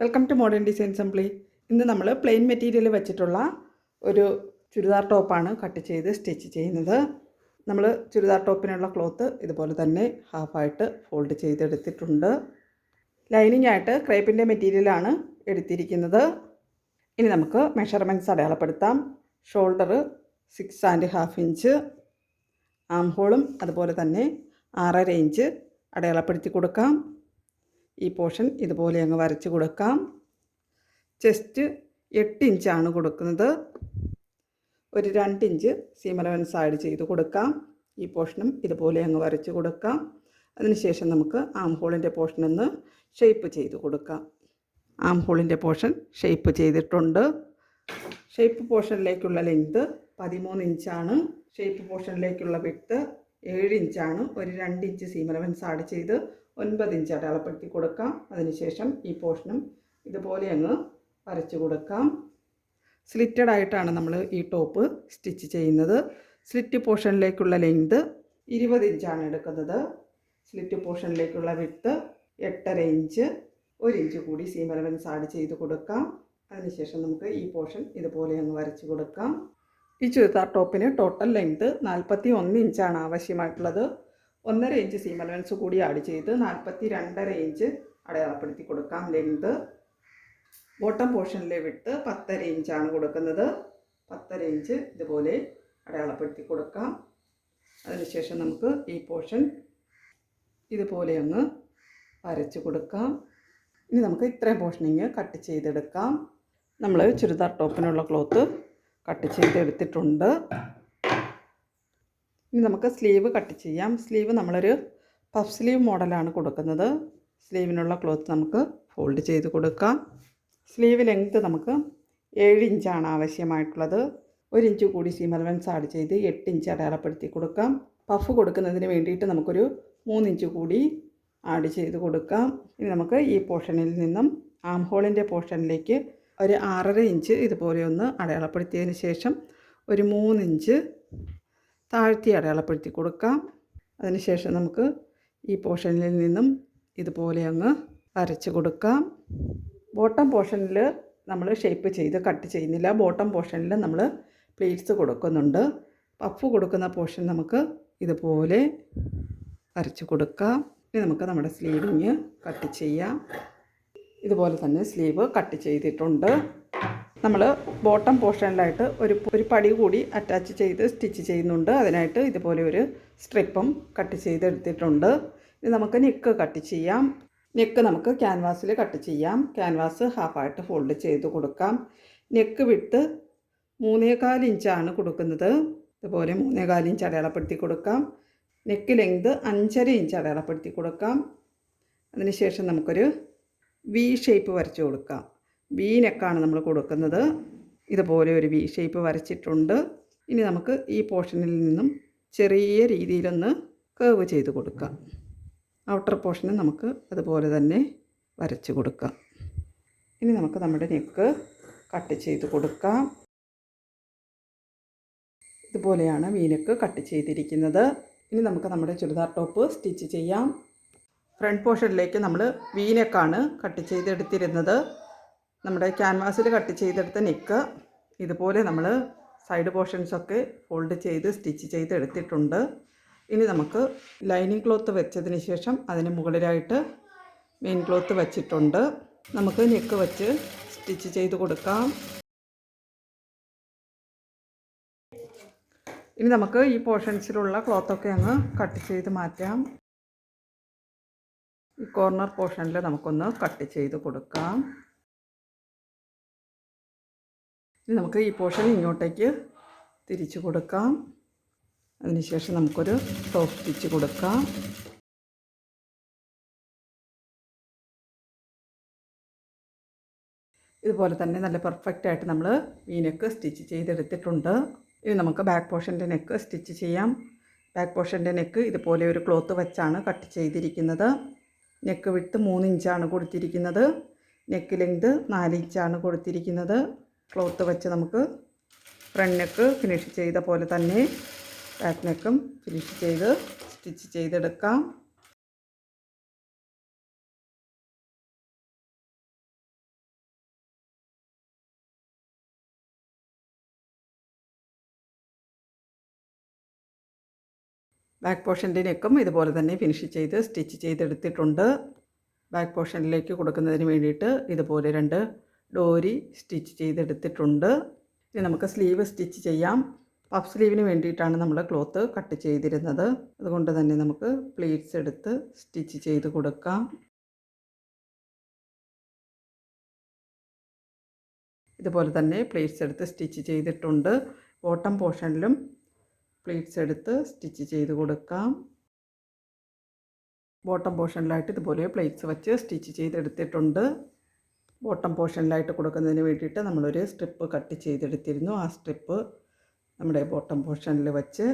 Welcome to modern design assembly ഇന്ന് നമ്മൾ plain material വെച്ചിട്ടുള്ള ഒരു ചുരിദാർ ടോപ്പാണ് കട്ട് ചെയ്ത് സ്റ്റിച്ച് ചെയ്യുന്നത്. നമ്മൾ ചുരിദാർ ടോപ്പിനുള്ള ക്ലോത്ത് ഇതുപോലെ തന്നെ ഹാഫായിട്ട് ഫോൾഡ് ചെയ്തെടുത്തിട്ടുണ്ട്. ലൈനിങ് ആയിട്ട് ക്രേപ്പിന്റെ മെറ്റീരിയലാണ് എടുത്തിരിക്കുന്നത്. ഇനി നമുക്ക് മെഷർമെന്റ്സ് അടയാളപ്പെടുത്താം. Shoulder six and half inch arm ഹോളും അതുപോലെ തന്നെ ആറര ഇഞ്ച് അടയാളപ്പെടുത്തി കൊടുക്കാം. ഈ പോർഷൻ ഇതുപോലെ അങ്ങ് വരച്ച് കൊടുക്കാം. ചെസ്റ്റ് എട്ട് ഇഞ്ചാണ് കൊടുക്കുന്നത്. ഒരു രണ്ട് ഇഞ്ച് സീം സൈഡ് ചെയ്ത് കൊടുക്കാം. ഈ പോർഷനും ഇതുപോലെ അങ്ങ് വരച്ച് കൊടുക്കാം. അതിനുശേഷം നമുക്ക് ആം ഹോളിന്റെ പോർഷൻ ഒന്ന് ഷേപ്പ് ചെയ്ത് കൊടുക്കാം. ആം ഹോളിന്റെ പോർഷൻ ഷേപ്പ് ചെയ്തിട്ടുണ്ട്. ഷേപ്പ് പോർഷനിലേക്കുള്ള ലെങ്ത് പതിമൂന്ന് ഇഞ്ചാണ് ഷേപ്പ് പോർഷനിലേക്കുള്ള വിട്ട് ഏഴ് ഇഞ്ചാണ്. ഒരു രണ്ട് ഇഞ്ച് സീം അലവൻസ് ആഡ് ചെയ്ത് ഒൻപത് ഇഞ്ച് അടയാളപ്പെടുത്തി കൊടുക്കാം. അതിനുശേഷം ഈ പോർഷനും ഇതുപോലെ അങ്ങ് വരച്ച് കൊടുക്കാം. സ്ലിറ്റഡ് ആയിട്ടാണ് നമ്മൾ ഈ ടോപ്പ് സ്റ്റിച്ച് ചെയ്യുന്നത്. സ്ലിറ്റ് പോർഷനിലേക്കുള്ള ലെങ്ത് ഇരുപത് ഇഞ്ചാണ് എടുക്കുന്നത്. സ്ലിറ്റ് പോർഷനിലേക്കുള്ള വിട്ട് എട്ടര ഇഞ്ച്. ഒരു ഇഞ്ച് കൂടി സീം അലവൻസ് ആഡ് ചെയ്ത് കൊടുക്കാം. അതിനുശേഷം നമുക്ക് ഈ പോർഷൻ ഇതുപോലെ അങ്ങ് വരച്ച് കൊടുക്കാം. ഈ ചുരിദാർ ടോപ്പിന് ടോട്ടൽ ലെങ്ത് നാൽപ്പത്തി ഒന്ന് ഇഞ്ചാണ് ആവശ്യമായിട്ടുള്ളത്. ഒന്നര ഇഞ്ച് സീം കൂടി ആഡ് ചെയ്ത് നാൽപ്പത്തി രണ്ടര ഇഞ്ച് അടയാളപ്പെടുത്തി കൊടുക്കാം ലെങ്ത് ബോട്ടം പോർഷനിലെ വിട്ട് പത്തര ഇഞ്ചാണ് കൊടുക്കുന്നത്. പത്തര ഇഞ്ച് ഇതുപോലെ അടയാളപ്പെടുത്തി കൊടുക്കാം. അതിനുശേഷം നമുക്ക് ഈ പോർഷൻ ഇതുപോലെ അങ്ങ് വരച്ച് കൊടുക്കാം. ഇനി നമുക്ക് ഇത്രയും പോർഷനിങ് കട്ട് ചെയ്തെടുക്കാം. നമ്മൾ ചുരിദാർ ടോപ്പിനുള്ള ക്ലോത്ത് കട്ട് ചെയ്തെടുത്തിട്ടുണ്ട്. ഇനി നമുക്ക് സ്ലീവ് കട്ട് ചെയ്യാം. സ്ലീവ് നമ്മളൊരു പഫ് സ്ലീവ് മോഡലാണ് കൊടുക്കുന്നത്. സ്ലീവിനുള്ള ക്ലോത്ത് നമുക്ക് ഫോൾഡ് ചെയ്ത് കൊടുക്കാം. സ്ലീവ് ലെങ്ത്ത് നമുക്ക് ഏഴ് ഇഞ്ചാണ് ആവശ്യമായിട്ടുള്ളത്. ഒരു ഇഞ്ച് കൂടി സീം അലവൻസ് ആഡ് ചെയ്ത് എട്ട് ഇഞ്ച് അടയാളപ്പെടുത്തി കൊടുക്കാം. പഫ് കൊടുക്കുന്നതിന് വേണ്ടിയിട്ട് നമുക്കൊരു മൂന്നിഞ്ച് കൂടി ആഡ് ചെയ്ത് കൊടുക്കാം. ഇനി നമുക്ക് ഈ പോർഷനിൽ നിന്നും ആം ഹോളിന്റെ പോർഷനിലേക്ക് ഒരു ആറര ഇഞ്ച് ഇതുപോലെ ഒന്ന് അടയാളപ്പെടുത്തിയതിന് ശേഷം ഒരു മൂന്നിഞ്ച് താഴ്ത്തി അടയാളപ്പെടുത്തി കൊടുക്കാം. അതിനുശേഷം നമുക്ക് ഈ പോർഷനിൽ നിന്നും ഇതുപോലെ അങ്ങ് വരച്ച് കൊടുക്കാം. ബോട്ടം പോർഷനിൽ നമ്മൾ ഷേപ്പ് ചെയ്ത് കട്ട് ചെയ്യുന്നില്ല. ബോട്ടം പോർഷനിൽ നമ്മൾ പ്ലേറ്റ്സ് കൊടുക്കുന്നുണ്ട്. പഫ് കൊടുക്കുന്ന പോർഷൻ നമുക്ക് ഇതുപോലെ വരച്ച് കൊടുക്കാം. ഇനി നമുക്ക് നമ്മുടെ സ്ലീവിങ് കട്ട് ചെയ്യാം. ഇതുപോലെ തന്നെ സ്ലീവ് കട്ട് ചെയ്തിട്ടുണ്ട്. നമ്മൾ ബോട്ടം പോർഷനിലായിട്ട് ഒരു ഒരു പടി കൂടി അറ്റാച്ച് ചെയ്ത് സ്റ്റിച്ച് ചെയ്യുന്നുണ്ട്. അതിനായിട്ട് ഇതുപോലെ ഒരു സ്ട്രിപ്പും കട്ട് ചെയ്തെടുത്തിട്ടുണ്ട്. ഇനി നമുക്ക് നെക്ക് കട്ട് ചെയ്യാം. നെക്ക് നമുക്ക് ക്യാൻവാസിൽ കട്ട് ചെയ്യാം. ക്യാൻവാസ് ഹാഫായിട്ട് ഫോൾഡ് ചെയ്ത് കൊടുക്കാം. നെക്ക് വിട്ട് മൂന്നേകാൽ ഇഞ്ചാണ് കൊടുക്കുന്നത്. ഇതുപോലെ മൂന്നേകാൽ ഇഞ്ച് അടയാളപ്പെടുത്തി കൊടുക്കാം. നെക്ക് ലെങ്ത് അഞ്ചര ഇഞ്ച് അടയാളപ്പെടുത്തി കൊടുക്കാം. അതിനുശേഷം നമുക്കൊരു വി ഷേപ്പ് വരച്ച് കൊടുക്കാം. വി നെക്കാണ് നമ്മൾ കൊടുക്കുന്നത്. ഇതുപോലെ ഒരു വി ഷേപ്പ് വരച്ചിട്ടുണ്ട്. ഇനി നമുക്ക് ഈ പോർഷനിൽ നിന്നും ചെറിയ രീതിയിലൊന്ന് കേവ് ചെയ്ത് കൊടുക്കാം. ഔട്ടർ പോർഷന് നമുക്ക് അതുപോലെ തന്നെ വരച്ച് കൊടുക്കാം. ഇനി നമുക്ക് നമ്മുടെ നെക്ക് കട്ട് ചെയ്ത് കൊടുക്കാം. ഇതുപോലെയാണ് വീനക്ക് കട്ട് ചെയ്തിരിക്കുന്നത്. ഇനി നമുക്ക് നമ്മുടെ ചുരിദാർ ടോപ്പ് സ്റ്റിച്ച് ചെയ്യാം. ഫ്രണ്ട് പോർഷനിലേക്ക് നമ്മൾ വീനെക്കാണ് കട്ട് ചെയ്തെടുത്തിരുന്നത്. നമ്മുടെ ക്യാൻവാസിൽ കട്ട് ചെയ്തെടുത്ത നെക്ക് ഇതുപോലെ നമ്മൾ സൈഡ് പോർഷൻസൊക്കെ ഫോൾഡ് ചെയ്ത് സ്റ്റിച്ച് ചെയ്ത് എടുത്തിട്ടുണ്ട്. ഇനി നമുക്ക് ലൈനിങ് ക്ലോത്ത് വെച്ചതിന് ശേഷം അതിന് മുകളിലായിട്ട് മെയിൻ ക്ലോത്ത് വച്ചിട്ടുണ്ട്. നമുക്ക് നെക്ക് വെച്ച് സ്റ്റിച്ച് ചെയ്ത് കൊടുക്കാം. ഇനി നമുക്ക് ഈ പോർഷൻസിലുള്ള ക്ലോത്തൊക്കെ അങ്ങ് കട്ട് ചെയ്ത് മാറ്റാം. ഈ കോർണർ പോർഷനിൽ നമുക്കൊന്ന് കട്ട് ചെയ്ത് കൊടുക്കാം. ഇനി നമുക്ക് ഈ പോർഷൻ ഇങ്ങോട്ടേക്ക് തിരിച്ചു കൊടുക്കാം. അതിനുശേഷം നമുക്കൊരു ടോപ്പ് സ്റ്റിച്ച് കൊടുക്കാം. ഇതുപോലെ തന്നെ നല്ല പെർഫെക്റ്റ് ആയിട്ട് നമ്മൾ ഈ നെക്ക് സ്റ്റിച്ച് ചെയ്തെടുത്തിട്ടുണ്ട്. ഇനി നമുക്ക് ബാക്ക് പോർഷന്റെ നെക്ക് സ്റ്റിച്ച് ചെയ്യാം. ബാക്ക് പോർഷന്റെ നെക്ക് ഇതുപോലെ ഒരു ക്ലോത്ത് വെച്ചാണ് കട്ട് ചെയ്തിരിക്കുന്നത്. നെക്ക് വിട്ട് മൂന്ന് ഇഞ്ചാണ് കൊടുത്തിരിക്കുന്നത്. നെക്ക് ലെങ്ത് നാല് ഇഞ്ചാണ് കൊടുത്തിരിക്കുന്നത്. ക്ലോത്ത് വെച്ച് നമുക്ക് ഫ്രണ്ട് നെക്ക് ഫിനിഷ് ചെയ്ത പോലെ തന്നെ ബാക്ക് നെക്കും ഫിനിഷ് ചെയ്ത് സ്റ്റിച്ച് ചെയ്തെടുക്കാം. ബാക്ക് പോർഷന്റെ നെക്കും ഇതുപോലെ തന്നെ ഫിനിഷ് ചെയ്ത് സ്റ്റിച്ച് ചെയ്തെടുത്തിട്ടുണ്ട്. ബാക്ക് പോർഷനിലേക്ക് കൊടുക്കുന്നതിന് വേണ്ടിയിട്ട് ഇതുപോലെ രണ്ട് ഡോരി സ്റ്റിച്ച് ചെയ്തെടുത്തിട്ടുണ്ട്. ഇനി നമുക്ക് സ്ലീവ് സ്റ്റിച്ച് ചെയ്യാം. പഫ് സ്ലീവിന് വേണ്ടിയിട്ടാണ് നമ്മൾ ക്ലോത്ത് കട്ട് ചെയ്തിരുന്നത്. അതുകൊണ്ട് തന്നെ നമുക്ക് പ്ലീറ്റ്സ് എടുത്ത് സ്റ്റിച്ച് ചെയ്ത് കൊടുക്കാം. ഇതുപോലെ തന്നെ പ്ലേറ്റ്സ് എടുത്ത് സ്റ്റിച്ച് ചെയ്തിട്ടുണ്ട്. ബോട്ടം പോർഷനിലും പ്ലേറ്റ്സ് എടുത്ത് സ്റ്റിച്ച് ചെയ്ത് കൊടുക്കാം. ബോട്ടം പോർഷനിലായിട്ട് ഇതുപോലെ പ്ലേറ്റ്സ് വെച്ച് സ്റ്റിച്ച് ചെയ്തെടുത്തിട്ടുണ്ട്. ബോട്ടം പോർഷനിലായിട്ട് കൊടുക്കുന്നതിന് വേണ്ടിയിട്ട് നമ്മളൊരു സ്ട്രിപ്പ് കട്ട് ചെയ്തെടുത്തിരുന്നു. ആ സ്ട്രിപ്പ് നമ്മുടെ ബോട്ടം പോർഷനിൽ വെച്ച്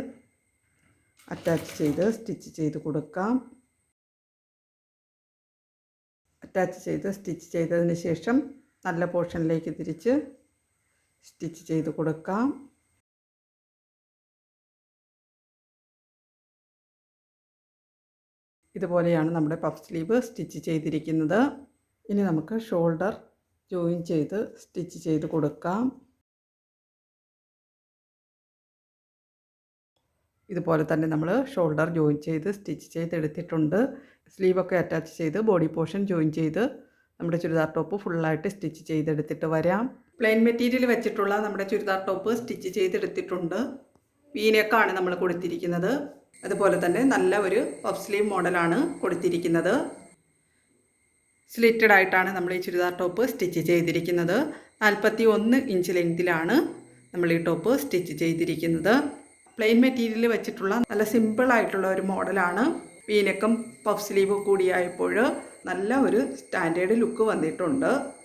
അറ്റാച്ച് ചെയ്ത് സ്റ്റിച്ച് ചെയ്ത് കൊടുക്കാം. അറ്റാച്ച് ചെയ്ത് സ്റ്റിച്ച് ചെയ്തതിന് ശേഷം നല്ല പോർഷനിലേക്ക് തിരിച്ച് സ്റ്റിച്ച് ചെയ്ത് കൊടുക്കാം. ഇതുപോലെയാണ് നമ്മുടെ പഫ് സ്ലീവ് സ്റ്റിച്ച് ചെയ്തിരിക്കുന്നത്. ഇനി നമുക്ക് ഷോൾഡർ ജോയിൻ ചെയ്ത് സ്റ്റിച്ച് ചെയ്ത് കൊടുക്കാം. ഇതുപോലെ തന്നെ നമ്മൾ ഷോൾഡർ ജോയിൻ ചെയ്ത് സ്റ്റിച്ച് ചെയ്തെടുത്തിട്ടുണ്ട് സ്ലീവൊക്കെ അറ്റാച്ച് ചെയ്ത് ബോഡി പോർഷൻ ജോയിൻ ചെയ്ത് നമ്മുടെ ചുരിദാർ ടോപ്പ് ഫുള്ളായിട്ട് സ്റ്റിച്ച് ചെയ്തെടുത്തിട്ട് വരാം. പ്ലെയിൻ മെറ്റീരിയൽ വെച്ചിട്ടുള്ള നമ്മുടെ ചുരിദാർ ടോപ്പ് സ്റ്റിച്ച് ചെയ്തെടുത്തിട്ടുണ്ട്. ആണ് നമ്മൾ കൊടുത്തിരിക്കുന്നത്. അതുപോലെ തന്നെ നല്ല ഒരു പഫ് സ്ലീവ് മോഡലാണ് കൊടുത്തിരിക്കുന്നത്. സ്ലിറ്റഡ് ആയിട്ടാണ് നമ്മൾ ഈ ചുരിദാർ ടോപ്പ് സ്റ്റിച്ച് ചെയ്തിരിക്കുന്നത്. നാൽപ്പത്തി ഒന്ന് ഇഞ്ച് ലെങ്തിലാണ് നമ്മൾ ഈ ടോപ്പ് സ്റ്റിച്ച് ചെയ്തിരിക്കുന്നത്. പ്ലെയിൻ മെറ്റീരിയൽ വെച്ചിട്ടുള്ള നല്ല സിമ്പിൾ ആയിട്ടുള്ള ഒരു മോഡലാണ് വീനക്കും പഫ് സ്ലീവ് കൂടിയായപ്പോൾ നല്ല ഒരു സ്റ്റാൻഡേർഡ് ലുക്ക് വന്നിട്ടുണ്ട്.